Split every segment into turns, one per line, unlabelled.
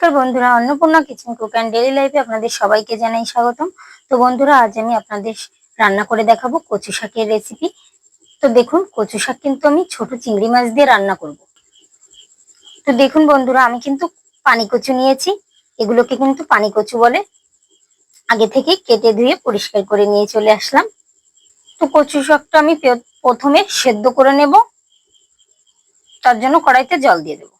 নমস্কার বন্ধুরা, Annapurna kitchen cook and daily লাইফে আপনাদের সবাইকে জানাই স্বাগতম। তো বন্ধুরা, আজ আমি আপনাদের রান্না করে দেখাবো কচু শাকের রেসিপি তো দেখুন, কচু শাক কিন্তু আমি ছোট চিংড়ি মাছ দিয়ে রান্না করব। তো দেখুন বন্ধুরা, আমি কিন্তু পানি কচু নিয়েছি। এগুলোকে কিন্তু পানি কচু বলে। আগে থেকে কেটে ধুয়ে পরিষ্কার করে নিয়ে চলে আসলাম। তো কচু শাকটা আমি প্রথমে সেদ্ধ করে নেব। তার জন্য কড়াইতে জল দিয়ে দেবো।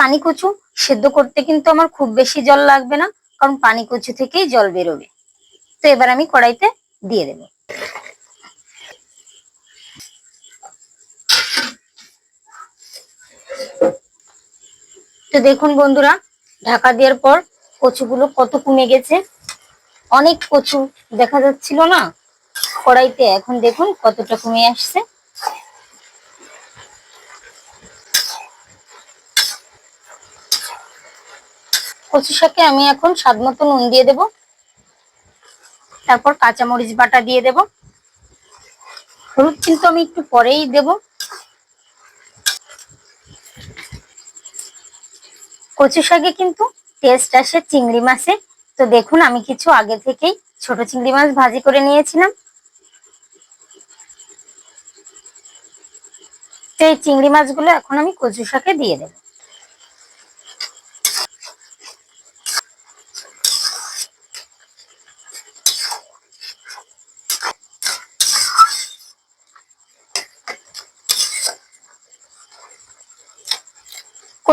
পানি কচু সেদ্ধ করতে কিন্তু আমার খুব বেশি জল লাগবে না, কারণ পানি কচু থেকেই জল বেরোবে। তো এবার আমি কড়াইতে দিয়ে দেব। তো দেখুন বন্ধুরা, ঢাকা দেওয়ার পর কচুগুলো কত কমে গেছে। অনেক কচু দেখা যাচ্ছিল না। কড়াইতে এখন দেখুন কতটা কমে আসছে। কচু শাকে আমি এখন স্বাদ মতো নুন দিয়ে দেব। তারপর কাঁচামরিচ বাটা দিয়ে দেব। হলুদ কিন্তু আমি একটু পরেই দেব। কচু শাকে কিন্তু টেস্ট আসে চিংড়ি মাছে। তো দেখুন, আমি কিছু আগে থেকেই ছোট চিংড়ি মাছ ভাজি করে নিয়েছিলাম। তো এই চিংড়ি মাছগুলো এখন আমি কচু শাকে দিয়ে দেবো।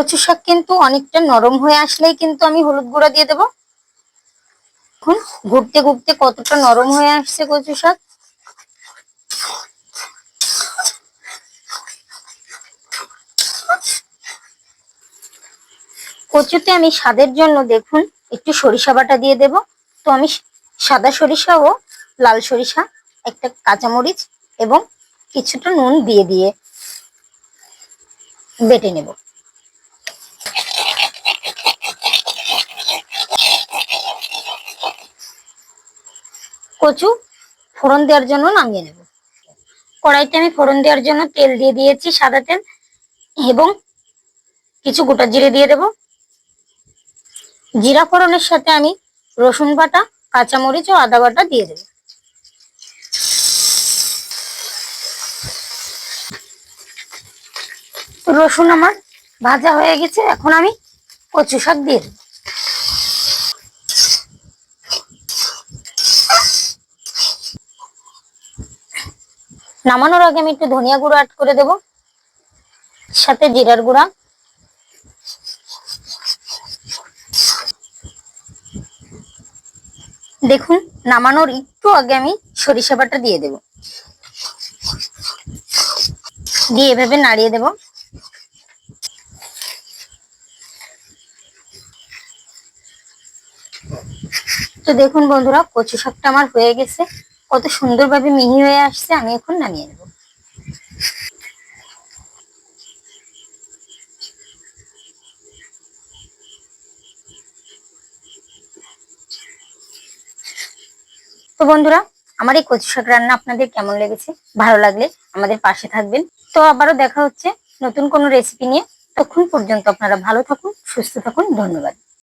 কচু শাক কিন্তু অনেকটা নরম হয়ে আসলেই কিন্তু আমি হলুদ গুঁড়া দিয়ে দেবো। এখন ঘুরতে ঘুরতে কতটা নরম হয়ে আসছে কচু শাক। কচুতে আমি স্বাদের জন্য দেখুন, একটু সরিষা বাটা দিয়ে দেব। তো আমি সাদা সরিষা ও লাল সরিষা, একটা কাঁচামরিচ এবং কিছুটা নুন দিয়ে দিয়ে বেটে নেব। কচু ফোড়ন দেওয়ার জন্য নামিয়ে নেব। কড়াইতে আমি ফোড়ন দেওয়ার জন্য তেল দিয়ে দিয়েছি সাদা তেল এবং কিছু গোটা জিরে দিয়ে দেব। জিরা ফোড়নের সাথে আমি রসুন বাটা, কাঁচামরিচ ও আদা বাটা দিয়ে দেব। রসুন আমার ভাজা হয়ে গেছে, এখন আমি কচু শাক দিয়ে দেব। নামানোর আগে আমি একটু ধনিয়া গুঁড়ো অ্যাড করে দেব, সাথে জিরার গুঁড়া। দেখুন, নামানোর একটু আগে আমি সরিষা বাটা দিয়ে দেব। দিয়ে এভাবে নাড়িয়ে দেব। তো দেখুন বন্ধুরা, কচু শাকটা আমার হয়ে গেছে। কত সুন্দরভাবে মিহি হয়ে আসছে, আমি এখন নামিয়ে নেব। তো বন্ধুরা, আমার এই কচু শাক রান্না আপনাদের কেমন লেগেছে? ভালো লাগলে আমাদের পাশে থাকবেন। তো আবারও দেখা হচ্ছে নতুন কোনো রেসিপি নিয়ে। তখন পর্যন্ত আপনারা ভালো থাকুন, সুস্থ থাকুন, ধন্যবাদ।